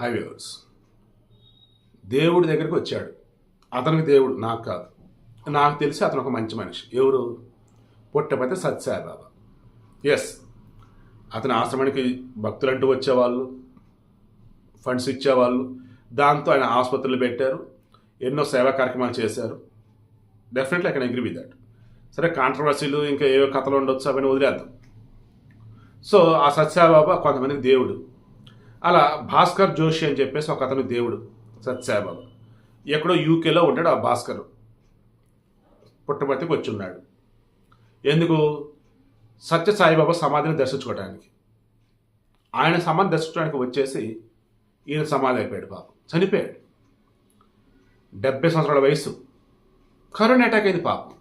హైవేవర్స్. దేవుడి దగ్గరికి వచ్చాడు. అతనికి దేవుడు నాకు కాదు. నాకు తెలిసి అతను ఒక మంచి మనిషి. ఎవరు? పుట్టపతి సత్యసాయిబాబా. ఎస్ అతని ఆశ్రమానికి భక్తులంటూ వచ్చేవాళ్ళు ఫండ్స్ ఇచ్చేవాళ్ళు. దాంతో ఆయన ఆసుపత్రులు పెట్టారు. ఎన్నో సేవా కార్యక్రమాలు చేశారు. Definitely I can agree with that సరే కాంట్రవర్సీలు ఇంకా ఏవో కథలు ఉండొచ్చు అవన్నీ వదిలేద్దాం. సో ఆ సత్యసాయిబాబా కొంతమందికి దేవుడు. అలా భాస్కర్ జోషి అని చెప్పేసి ఒక అతను దేవుడు సత్యసాయిబాబా. ఎక్కడో యూకేలో ఉంటాడు ఆ భాస్కర్. పుట్టపర్తికి వచ్చి ఉన్నాడు ఎందుకు? సత్య సాయిబాబా సమాధిని దర్శించుకోవడానికి ఆయన సమాధి దర్శించడానికి వచ్చేసి ఈయన సమాధి అయిపోయాడు పాపం. చనిపోయాడు. డెబ్బై సంవత్సరాల వయసు కరోనా అటాక్ అయింది పాపం.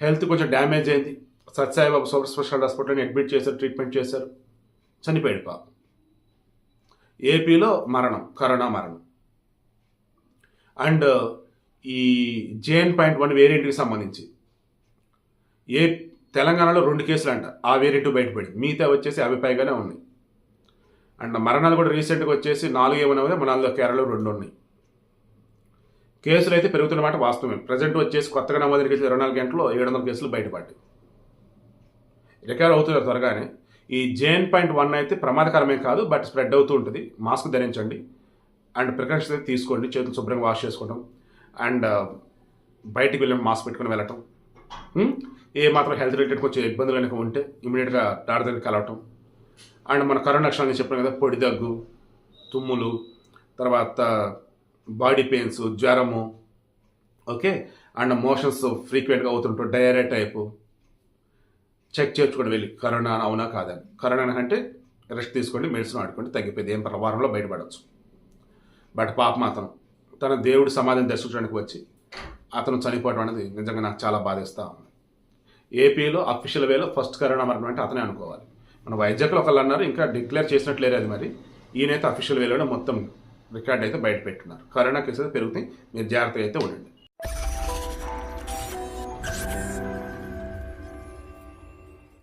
హెల్త్ కొంచెం డ్యామేజ్ అయింది. సత్యసాయిబాబు సూపర్ స్పెషల్ హాస్పిటల్ని అడ్మిట్ చేశారు ట్రీట్మెంట్ చేశారు. చనిపోయాడు పాపం. ఏపీలో మరణం కరోనా మరణం. అండ్ ఈ జేఎన్ పాయింట్ వన్ వేరియంట్కి సంబంధించి ఏ తెలంగాణలో రెండు కేసులు అంట ఆ వేరియంట్ బయటపడింది. మిగతా వచ్చేసి అవి పైగానే ఉన్నాయి. అండ్ మరణాలు కూడా రీసెంట్గా వచ్చేసి నాలుగు ఏమైనా ఉన్నాయి నాలుగు కేరళలో రెండు ఉన్నాయి. కేసులు అయితే పెరుగుతున్నమాట వాస్తవమే. ప్రజెంట్ వచ్చేసి కొత్తగా నమోదైన కేసులు ఇరవై నాలుగు గంటల్లో ఏడు వందల కేసులు బయటపడ్డాయి. రికవర్ అవుతున్నారు త్వరగానే. ఈ జేఎన్ పాయింట్ వన్ అయితే ప్రమాదకరమే కాదు బట్ స్ప్రెడ్ అవుతూ ఉంటుంది. మాస్క్ ధరించండి. అండ్ ప్రికాషన్స్ అయితే తీసుకోండి. చేతులు శుభ్రంగా వాష్ చేసుకోవడం అండ్ uh, బయటికి వెళ్ళి మాస్క్ పెట్టుకుని వెళ్ళటం. ఏ మాత్రం హెల్త్ రిలేటెడ్ కొంచెం ఇబ్బందులు కనుక ఉంటే ఇమీడియట్గా డాక్టర్ దగ్గరికి కలవటం. అండ్ మన కరోనా లక్షణాలు నేను చెప్పాను కదా పొడి దగ్గు తుమ్ములు తర్వాత uh, బాడీ పెయిన్స్ జ్వరము ఓకే? అండ్ మోషన్స్ ఫ్రీక్వెంట్గా అవుతుంటాం డయారియా టైపు చెక్ చేర్చుకొని వెళ్ళి. కరోనా అవునా కాదని. కరోనా అంటే రెస్ట్ తీసుకోండి మెడిసిన్ వాడుకోండి తగ్గిపోయింది. ఏం పర్వాలేదు, వారంలో బయటపడవచ్చు బట్ పాప మాత్రం తన దేవుడి సమాధిని దర్శించడానికి వచ్చి అతను చనిపోవడం అనేది నిజంగా నాకు చాలా బాధిస్తా ఉంది. ఏపీలో అఫీషియల్ వేలో ఫస్ట్ కరోనా మరణం అంటే అతనే అనుకోవాలి. మన వైజాగ్లో ఒకళ్ళు అన్నారు ఇంకా డిక్లేర్ చేసినట్లేరు అది మరి. ఈయనైతే అఫీషియల్ వేలోనే మొత్తం రికార్డ్ అయితే బయట పెట్టున్నారు. కరోనా కేసులు పెరుగుతాయి. మీరు జాగ్రత్తగా అయితే ఉండండి.